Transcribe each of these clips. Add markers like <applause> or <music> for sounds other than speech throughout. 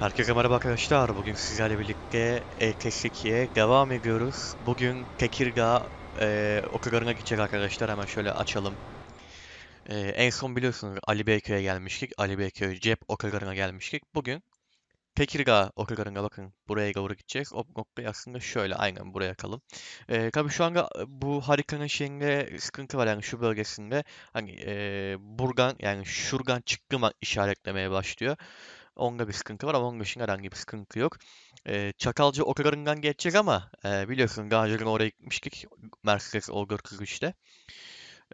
Herkese merhaba arkadaşlar. Bugün sizlerle birlikte ETS2'ye devam ediyoruz. Bugün Tekirdağ e, okullarına gidecek arkadaşlar. Hemen şöyle açalım. E, en son biliyorsunuz Ali Beyköy'e gelmiştik. Ali Beyköy cep okullarına gelmiştik. Bugün Tekirdağ okullarına bakın. Buraya doğru gideceğiz. O nokta aslında şöyle aynen buraya kalın. E, tabii şu anda bu haritanın şeyinde sıkıntı var yani şu bölgesinde. Hani e, Burgan yani şuradan çıktığım işaretlemeye başlıyor. Onda bir sıkıntı var ama onun dışında herhangi bir sıkıntı yok. Ee, Çakalca okullarından geçecek ama e, biliyorsun daha önce oraya gitmiştik Mercedes o 443'te.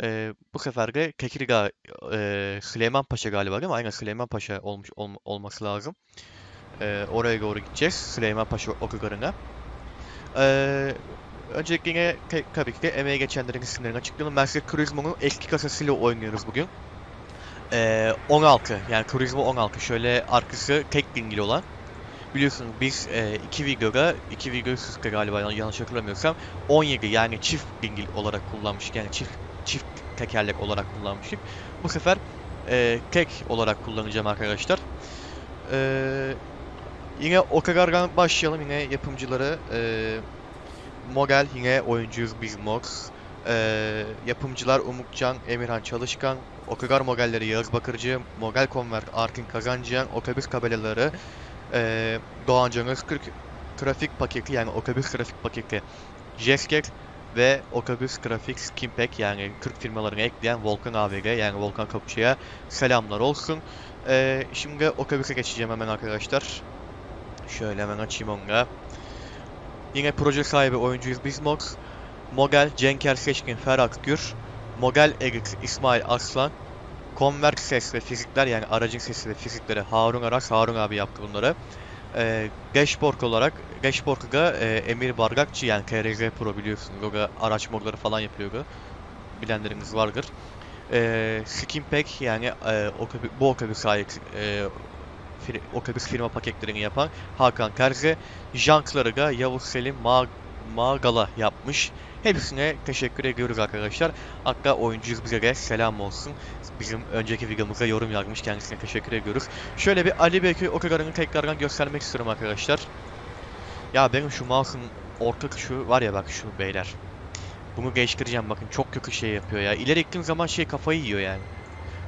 Ee, bu sefer de Tekirdağ e, Süleymanpaşa galiba değil mi? Aynen Süleymanpaşa olmuş olm- olması lazım. Ee, oraya doğru gideceğiz. Süleymanpaşa okullarına. Ee, öncelikle yine tabii ki de emeğe geçenlerin isimlerini açıklayalım. Mercedes Turismo'nun eski kasasıyla oynuyoruz bugün. Ee, 16 yani Turismo 16 şöyle arkası tek dingil olan. Biliyorsunuz biz e, iki videoda iki video üst galiba yan- yanlış hatırlamıyorsam 17 yani çift dingil olarak kullanmıştık. Yani çift çift tekerlek olarak kullanmıştık. Bu sefer e, tek olarak kullanacağım arkadaşlar. Ee, yine Okagar'dan başlayalım. Yine yapımcıları e, Mogel yine oyuncuyuz biz Mox ee, yapımcılar Umutcan, Emirhan Çalışkan, Okugar modelleri Yağız Bakırcı, Mogel Convert Arkin Kazancıyan, otobüs kabelaları ee, Doğan Can Özkırk, trafik paketi yani otobüs trafik paketi Jesker ve otobüs grafik Skimpack yani 40 firmalarını ekleyen Volkan AVG yani Volkan Kapıcı'ya selamlar olsun. Ee, şimdi otobüse geçeceğim hemen arkadaşlar. Şöyle hemen açayım onu. Yine proje sahibi oyuncuyuz Bizmox. Mogel, Cenker Seçkin, Ferhat Gür, Mogel Erik, İsmail Aslan, Convert ses ve fizikler yani aracın sesi ve fizikleri Harun Aras, Harun abi yaptı bunları. Ee, Dashboard olarak, Dashboard'da e, Emir Bargakçı yani TRZ Pro biliyorsunuz. O da araç modları falan yapıyor. Bilenleriniz vardır. Ee, Skimpack yani e, otobü- bu otobüs ait e, fir- otobüs firma paketlerini yapan Hakan Terzi. Jankları da Yavuz Selim Ma Magala yapmış. Hepsine teşekkür ediyoruz arkadaşlar. Hatta oyuncuyuz bize de selam olsun. Bizim önceki videomuza yorum yazmış kendisine teşekkür ediyoruz. Şöyle bir Ali Beyköy okullarını tekrardan göstermek istiyorum arkadaşlar. Ya benim şu mouse'un orta tuşu var ya bak şu beyler. Bunu değiştireceğim bakın çok kötü şey yapıyor ya. İleri gittiğim zaman şey kafayı yiyor yani.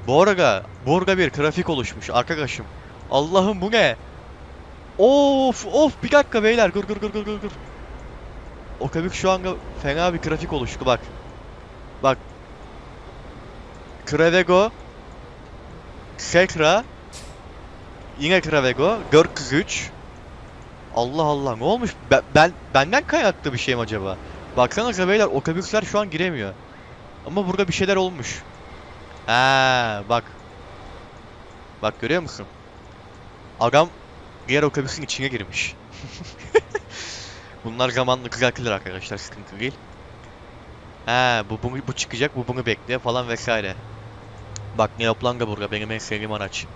Bu arada burada bir grafik oluşmuş arkadaşım. Allah'ım bu ne? Of of bir dakika beyler dur dur dur dur dur Otobüs şu anda fena bir grafik oluştu bak. Bak. Krevego. Sekra. Yine Krevego. 403. Allah Allah ne olmuş? Ben, ben benden kaynaklı bir şey mi acaba? Baksanıza beyler otobüsler şu an giremiyor. Ama burada bir şeyler olmuş. Ha bak. Bak görüyor musun? Adam diğer otobüsün içine girmiş. <laughs> Bunlar zamanla düzeltilir arkadaşlar sıkıntı değil. Ha bu, bunu, bu çıkacak bu bunu bekliyor falan vesaire. Bak Neoplanga burada benim en sevdiğim araç.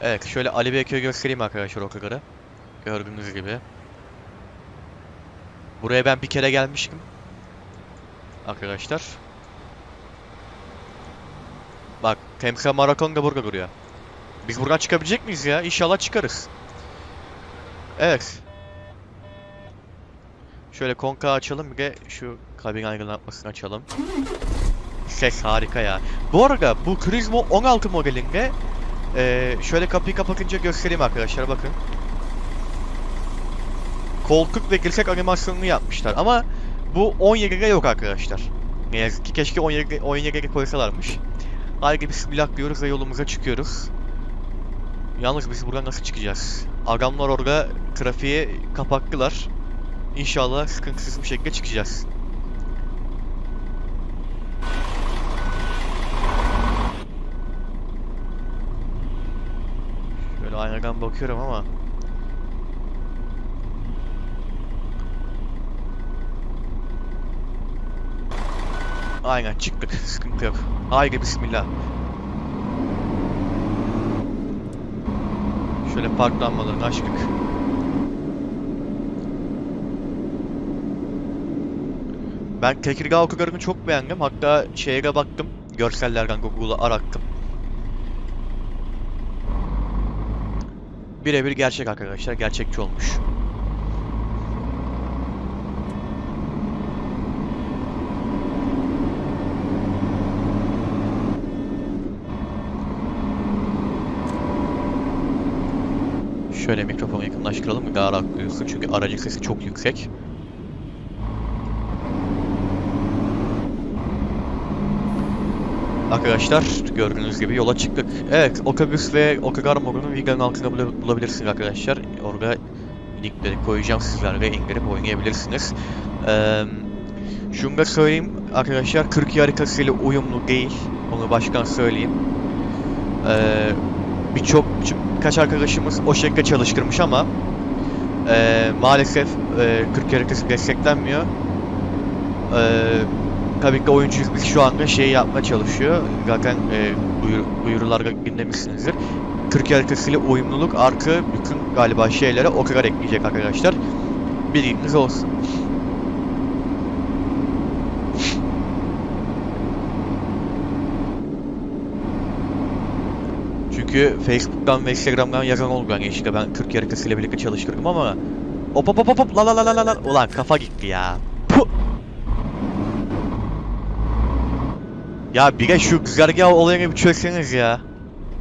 Evet şöyle Ali Beyköy'ü göstereyim arkadaşlar o kadar. Gördüğünüz gibi. Buraya ben bir kere gelmiştim. Arkadaşlar. Bak Temsa Marathon da burada duruyor. Biz buradan çıkabilecek miyiz ya? İnşallah çıkarız. Evet. Şöyle konka açalım bir de şu kabin aydınlatmasını açalım. Ses harika ya. Bu arada bu Turismo 16 modelinde eee, şöyle kapıyı kapatınca göstereyim arkadaşlar bakın. Koltuk ve dirsek animasyonunu yapmışlar ama bu 17'de yok arkadaşlar. Ne yazık ki keşke 17 17'de koysalarmış. Haydi bismillah diyoruz ve yolumuza çıkıyoruz. Yalnız biz buradan nasıl çıkacağız? Adamlar orada trafiği kapattılar. İnşallah sıkıntısız bir şekilde çıkacağız. Şöyle aynadan bakıyorum ama Aynen çıktık. Sıkıntı yok. Haydi bismillah. Şöyle park lambalarını açtık. Ben Tekirdağ okullarını çok beğendim. Hatta şeye baktım. Görsellerden Google'a arattım. birebir gerçek arkadaşlar. Gerçekçi olmuş. Şöyle mikrofonu yakınlaştıralım daha rahat duyulsun. Çünkü aracın sesi çok yüksek. Arkadaşlar gördüğünüz gibi yola çıktık. Evet otobüs ve videonun altına bula- bulabilirsiniz arkadaşlar. Orada linkleri koyacağım sizlerle indirip oynayabilirsiniz. Ee, şunu da söyleyeyim arkadaşlar Türkiye haritasıyla uyumlu değil. Onu baştan söyleyeyim. Ee, Birçok birkaç arkadaşımız o şekilde çalıştırmış ama ee, maalesef ee, Türkiye haritası desteklenmiyor. Ee, tabii ki oyuncuyuz biz şu anda şey yapmaya çalışıyor. Zaten e, duyur, duyurularda dinlemişsinizdir. Türkiye haritasıyla uyumluluk artı bütün galiba şeylere o kadar ekleyecek arkadaşlar. Bilginiz olsun. Çünkü Facebook'tan ve Instagram'dan yazan oldu yani işte ben Türkiye haritasıyla birlikte çalıştırdım ama hop hop hop hop la la la la la ulan kafa gitti ya. Ya bir de şu güzergah olayını bir çözseniz ya.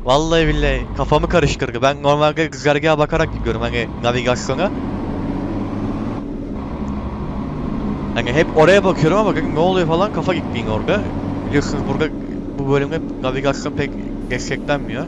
Vallahi billahi kafamı karıştırdı. Ben normalde güzergaha bakarak gidiyorum hani navigasyona. Hani hep oraya bakıyorum ama ne oluyor falan kafa gitti yine orada. Biliyorsunuz burada bu bölümde navigasyon pek desteklenmiyor.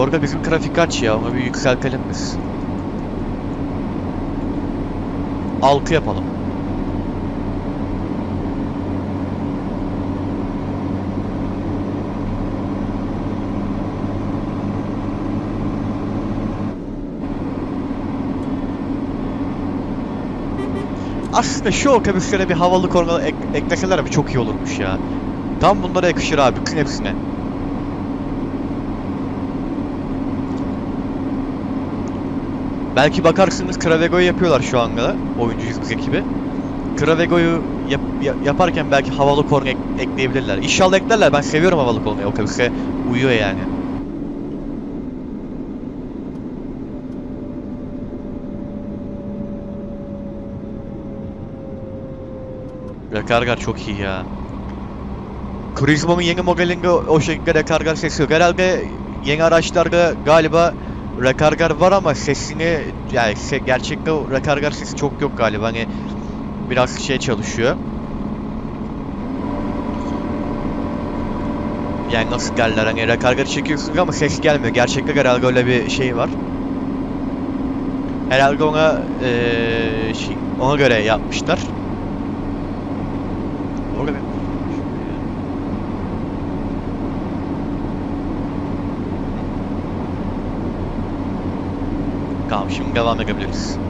Bu arada bizim trafik kaç ya? Onu bir yükseltelim biz. 6 yapalım. Aslında şu otobüslere bir havalı korna ek ekleseler abi çok iyi olurmuş ya. Tam bunlara yakışır abi bütün hepsine. Belki bakarsınız Kravego'yu yapıyorlar şu anda oyuncuyuz biz ekibi. Kravego'yu yap, ya- yaparken belki havalı korna ek- ekleyebilirler. İnşallah eklerler. Ben seviyorum havalı kornayı. Otobüse uyuyor yani. Rekargar çok iyi ya. Turizmo'nun yeni modelinde o şekilde rekargar sesi yok. Herhalde yeni araçlarda galiba rekargar var ama sesini yani se- gerçekte o rekargar sesi çok yok galiba. Hani biraz şey çalışıyor. Yani nasıl derler hani rekargar çekiyorsunuz ama ses gelmiyor. Gerçekte herhalde öyle bir şey var. Herhalde ona eee, şey, ona göre yapmışlar. Orada bir- Tamam şimdi devam edebiliriz.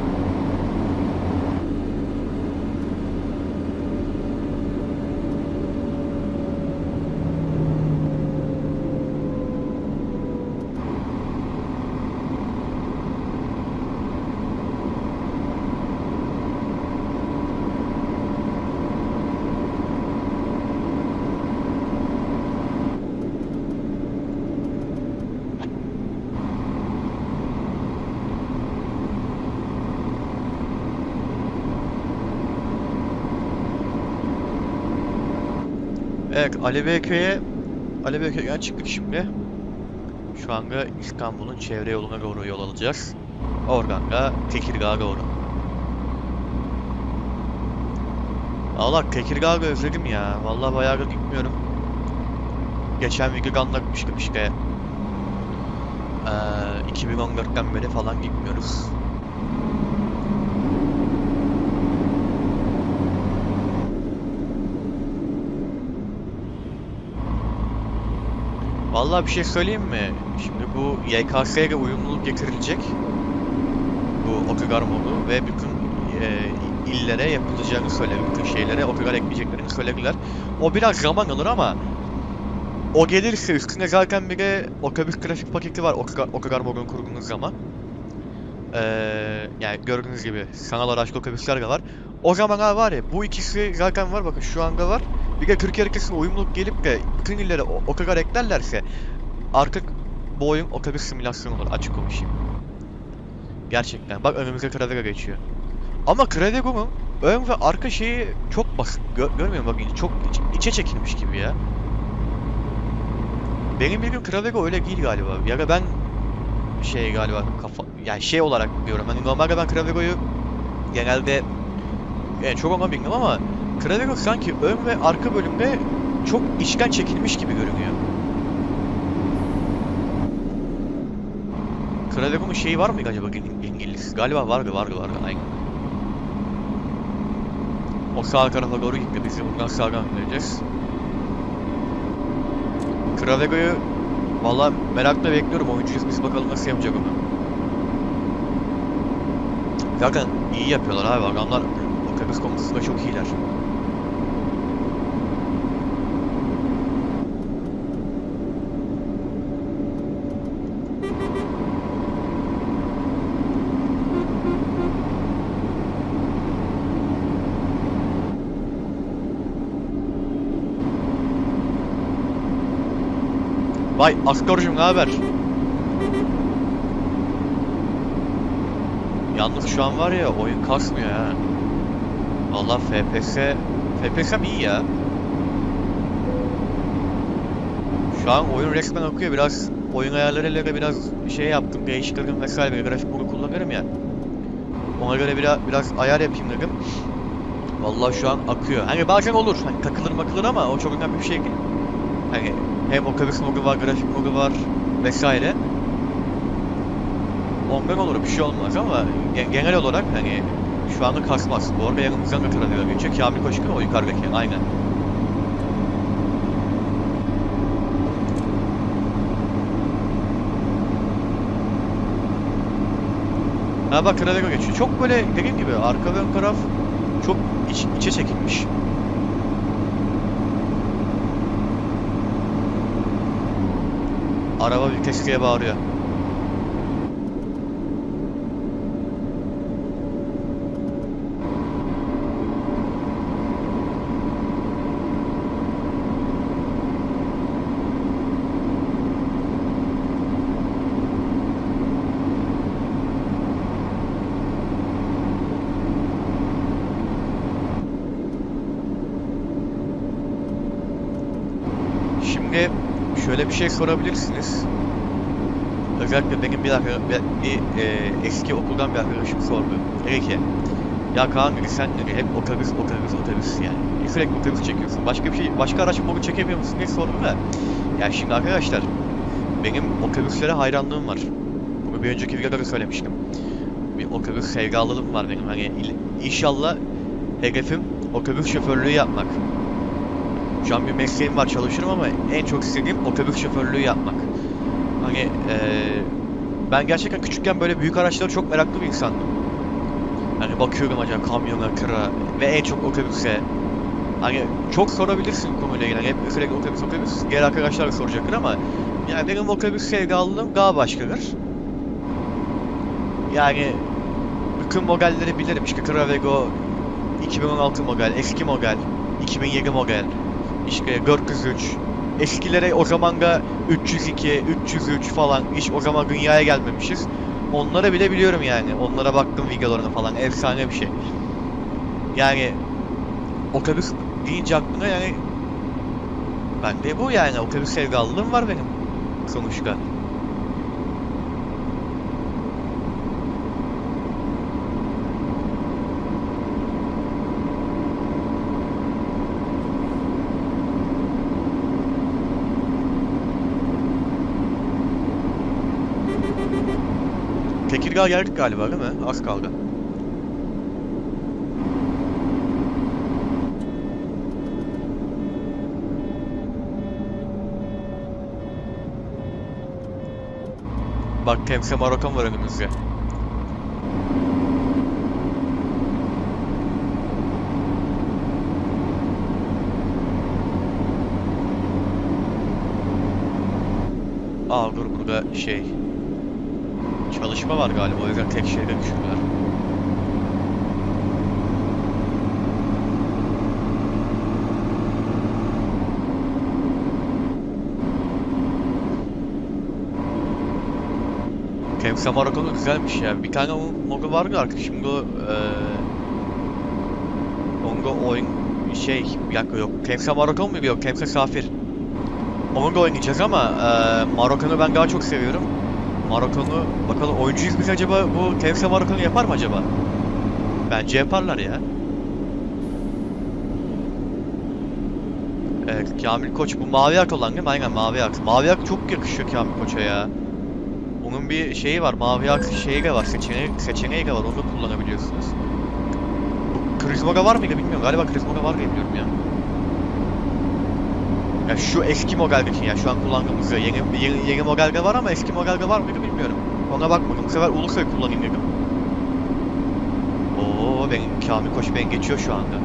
Beyköy'e Ali Beyköy'den çıktık şimdi. Şu anda İstanbul'un çevre yoluna doğru yol alacağız. Oradan da Tekirdağ'a doğru. Valla Tekirdağ'ı özledim ya. Vallahi bayağı gitmiyorum. Geçen videoda anlatmıştım işte. Ee, 2014'ten beri falan gitmiyoruz. Vallahi bir şey söyleyeyim mi? Şimdi bu YKS'ye uyumluluk getirilecek. Bu otogar modu ve bütün e, illere yapılacağını söyledi. Bütün şeylere otogar ekleyeceklerini söylediler. O biraz zaman alır ama o gelirse üstüne zaten bir de otobüs trafik paketi var otogar, otogar modunu kurduğunuz zaman. Ee, yani gördüğünüz gibi sanal araçlı otobüsler de var. O zaman ha var ya bu ikisi zaten var bakın şu anda var. Bir de Türkiye hareketine uyumluluk gelip de bütün illere o, o kadar eklerlerse artık bu oyun otobüs simülasyonu olur açık konuşayım. Gerçekten bak önümüzde Kradega geçiyor. Ama Kradego'nun ön ve arka şeyi çok basit. Gör, görmüyor musun? Bak çok iç- içe çekilmiş gibi ya. Benim bildiğim Kradego öyle değil galiba. Ya da ben şey galiba kafa yani şey olarak diyorum. Hani normalde ben Kradego'yu genelde yani çok ama bilmiyorum ama Kradego sanki ön ve arka bölümde çok içten çekilmiş gibi görünüyor. Kradego'nun şeyi var mıydı acaba İng- İngiliz? Galiba vardı vardı vardı aynen. O sağ tarafa doğru gitti. Biz de buradan sağdan döneceğiz. Kradego'yu valla merakla bekliyorum. Oyuncuyuz biz bakalım nasıl yapacak onu. Zaten iyi yapıyorlar abi. Adamlar otobüs konusunda çok iyiler. Vay Astor'cum ne haber? Yalnız şu an var ya oyun kasmıyor ha. Allah FPS FPS'm iyi ya. Şu an oyun resmen akıyor biraz oyun ayarlarıyla da biraz şey yaptım değiştirdim vesaire grafik modu kullanırım ya. Ona göre biraz biraz ayar yapayım dedim. Vallahi şu an akıyor. Hani bazen olur hani takılır makılır ama o çok önemli bir şey değil. Hani hem otobüs modu var, grafik modu var vesaire. Ondan olur bir şey olmaz ama ge- genel olarak hani şu anda kasmaz. Bu arada yanımızdan da trafiğe geçiyor. Kamil Koşkun o yukarıdaki aynen. Ha bak Kradego geçiyor. Çok böyle dediğim gibi arka ön taraf çok iç, içe çekilmiş. Araba vitesliye bağırıyor. Şimdi şöyle bir şey sorabilirsiniz. Özellikle benim bir, bir, e, eski okuldan bir arkadaşım sordu. Dedi ki, ya Kaan dedi sen dedi hep otobüs otobüs otobüs yani. Sürekli otobüs çekiyorsun. Başka bir şey, başka araç modu çekemiyor musun diye sordu da. Ya şimdi arkadaşlar, benim otobüslere hayranlığım var. Bunu bir önceki videoda da söylemiştim. Bir otobüs sevdalılığım var benim. Hani inşallah hedefim otobüs şoförlüğü yapmak. Şu an bir mesleğim var çalışırım ama en çok istediğim otobüs şoförlüğü yapmak. Hani eee, ben gerçekten küçükken böyle büyük araçlara çok meraklı bir insandım. Hani bakıyorum acaba kamyona, tıra ve en çok otobüse. Hani çok sorabilirsin konuyla ilgili. Hani hep sürekli otobüs otobüs. Diğer arkadaşlar da soracaktır ama yani benim otobüs sevdalılığım daha başkadır. Yani bütün modelleri bilirim. İşte Travego 2016 model, eski model, 2007 model, işte 403. Eskilere o zaman da 302, 303 falan hiç o zaman dünyaya gelmemişiz. Onlara bile biliyorum yani. Onlara baktım videolarına falan. Efsane bir şey. Yani otobüs deyince aklına yani ben de bu yani otobüs sevdalılığım var benim sonuçta. Tekirdağ geldik galiba değil mi? Az kaldı. Bak Temse Marokkan var önümüzde. Aa dur burada şey çalışma var galiba o yüzden tek şeride düşürdüler. Temsa Marokkan'ı güzelmiş ya. Bir tane o Moga vardı arkadaşım. O eee Ongo oyun şey bir dakika yok. Temsa Marokkan mı yok? Temsa Safir. Ongo oynayacağız ama eee Marokkan'ı ben daha çok seviyorum. Marokkan'ı bakalım oyuncuyuz biz acaba bu Temsa Marokkan'ı yapar mı acaba? Bence yaparlar ya. Evet Kamil Koç bu mavi ak olan değil mi? Aynen mavi ak. Mavi ak çok yakışıyor Kamil Koç'a ya. Onun bir şeyi var, mavi ak şeyi de var, seçeneği, seçeneği de var, onu kullanabiliyorsunuz. Bu Krizmoga var mıydı bilmiyorum, galiba Krizmoga var diye biliyorum ya. Ya şu eski modeldeki ya, şu an kullandığımız yeni, yeni, yeni modelde var ama eski modelde var mıydı bilmiyorum. Ona bakmadım, bu sefer Ulusoy kullanayım dedim. Oo, benim Kamil Koç beni geçiyor şu anda.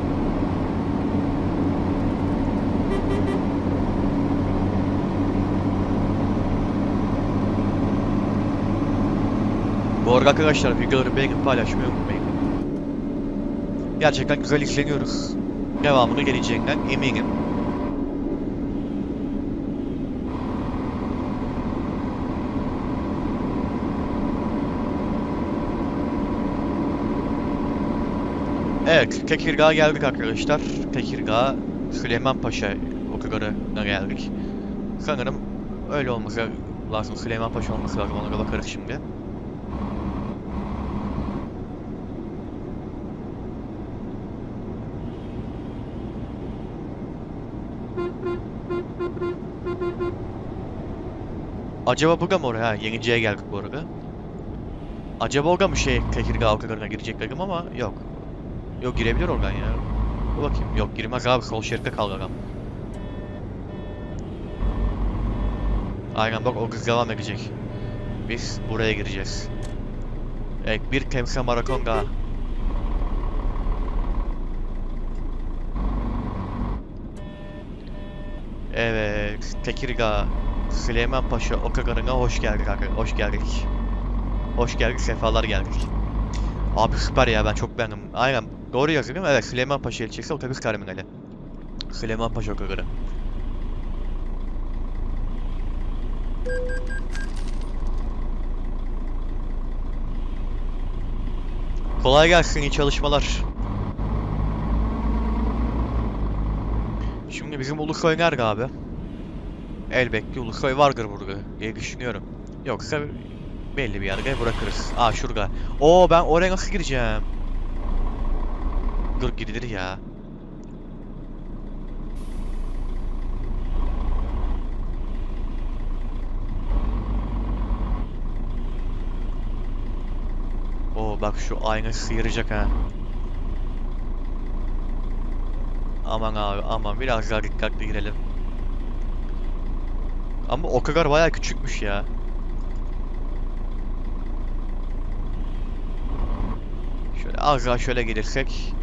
Bu arada arkadaşlar videoları beğenip paylaşmayı unutmayın. Gerçekten güzel izleniyoruz. Devamını geleceğinden eminim. Evet, Tekirdağ'a geldik arkadaşlar. Tekirdağ, Süleyman Paşa okullarına geldik. Sanırım öyle olması lazım. Süleyman Paşa olması lazım. Ona bakarız şimdi. Acaba bu mı oraya? Ha, Yenici'ye geldik bu arada. Acaba orada mı şey Tekirdağ halkalarına girecek dedim ama yok. Yok girebilir oradan ya. Dur bakayım. Yok girmez abi sol şeritte kalır adam. Aynen bak o kız devam edecek. Biz buraya gireceğiz. Evet bir temsil maraton daha. Evet Tekirdağ Süleyman Paşa Okagarı'na hoş geldik arkadaşlar. Hoş geldik. Hoş geldik, sefalar geldik. Abi süper ya ben çok beğendim. Aynen doğru yazıyor değil mi? Evet Süleyman Paşa ilçesi otobüs terminali. Süleyman Paşa Okagarı. Kolay gelsin, iyi çalışmalar. Şimdi bizim Ulusoy nerede abi? Elbette Ulusoy vardır burada diye düşünüyorum. Yoksa belli bir yerde bırakırız. Aa şurada. Oo ben oraya nasıl gireceğim? Dur gidilir ya. Oo bak şu ayna sıyıracak ha. Aman abi aman biraz daha dikkatli girelim. Ama o kadar bayağı küçükmüş ya. Şöyle az daha şöyle gelirsek.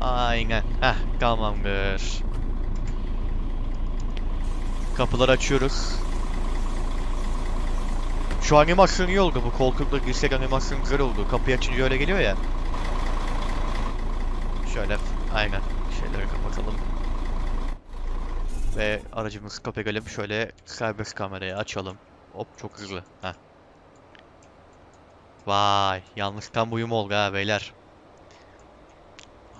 Aynen. Heh tamamdır. Kapıları açıyoruz. Şu animasyon iyi oldu. Bu koltukla girsek animasyon güzel oldu. Kapıyı açınca öyle geliyor ya. Şöyle aynen. Şeyleri kapatalım. Ve aracımızı kapatalım. Şöyle serbest kamerayı açalım. Hop çok hızlı. Heh. Vay, yalnız tam uyum oldu ha beyler.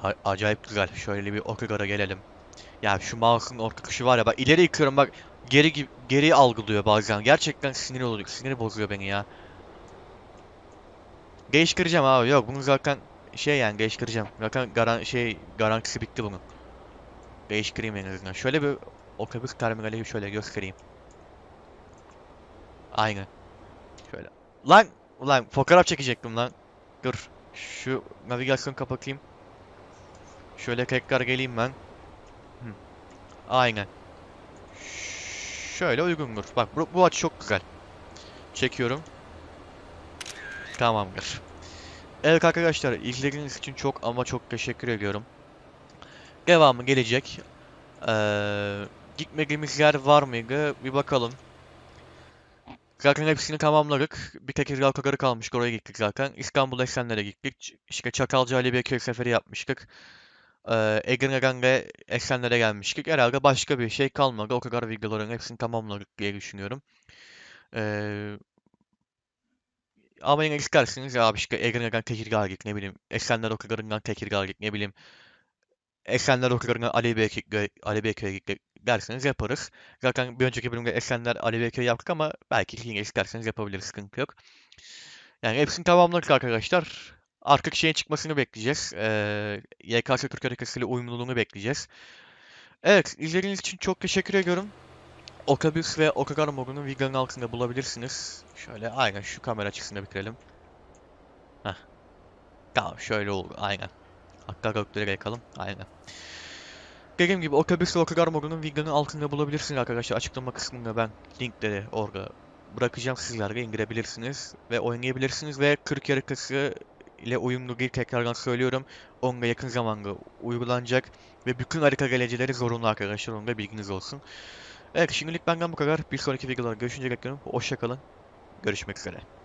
A- acayip güzel. Şöyle bir Okigara gelelim. Ya şu mouse'un orta tuşu var ya bak ileri yıkıyorum bak geri geri algılıyor bazen. Gerçekten sinir oluyor. Sinir bozuyor beni ya. Değiştireceğim abi. Yok bunu zaten şey yani değiştireceğim. Zaten garan şey garantisi bitti bunun. Değiştireyim en azından. Şöyle bir otobüs terminali şöyle göstereyim. Aynen. Şöyle. Lan ulan fotoğraf çekecektim lan. Dur. Şu navigasyon kapatayım. Şöyle tekrar geleyim ben. Hı. Aynen. Şöyle uygundur. Bak bu, bu açı çok güzel. Çekiyorum. Tamamdır. Evet arkadaşlar izlediğiniz için çok ama çok teşekkür ediyorum. Devamı gelecek. Ee, gitmediğimiz yer var mıydı? Bir bakalım. Zaten hepsini tamamladık. Bir tek İzgal Kagarı kalmıştı. Oraya gittik zaten. İstanbul Esenler'e gittik. İşte Çakalca Ali Bekir seferi yapmıştık. Egene'den de Esenler'e gelmiştik. Herhalde başka bir şey kalmadı. O kadar videoların hepsini tamamladık diye düşünüyorum. Ee, ama yine isterseniz ya abi işte Egene'den Tekirdağ'a git ne bileyim. Esenler Okullarından Tekirdağ'a git ne bileyim. Esenler Okullarından Ali Beyköy, Ali Beyköy'e git derseniz yaparız. Zaten bir önceki bölümde Esenler Ali Beyköy yaptık ama belki yine isterseniz yapabiliriz. Sıkıntı yok. Yani hepsini tamamladık arkadaşlar. Artık şeyin çıkmasını bekleyeceğiz. Ee, YKS Türk hareketiyle uyumluluğunu bekleyeceğiz. Evet, izlediğiniz için çok teşekkür ediyorum. Otobüs ve otogar modunu videonun altında bulabilirsiniz. Şöyle aynen şu kamera açısında bitirelim. Heh. Tamam şöyle oldu aynen. Hatta gökleri yakalım aynen. Dediğim gibi otobüs ve otogar modunun videonun altında bulabilirsiniz arkadaşlar. Açıklama kısmında ben linkleri orada bırakacağım sizler de indirebilirsiniz ve oynayabilirsiniz ve 40 haritası ile uyumlu değil tekrardan söylüyorum. Onunla yakın zamanda uygulanacak ve bütün harita geleceleri zorunlu arkadaşlar. Onun da bilginiz olsun. Evet şimdilik benden bu kadar. Bir sonraki videolarda görüşünceye kadar hoşçakalın. Görüşmek üzere.